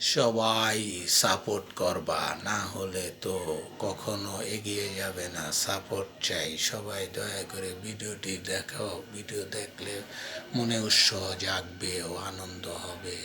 সবাই সাপোর্ট করবা, না হলে তো কখনো এগিয়ে যাবে না। সাপোর্ট চাই। সবাই দয়া করে ভিডিওটি দেখাও। ভিডিও দেখলে মনে উৎসাহ জাগবে ও আনন্দ হবে।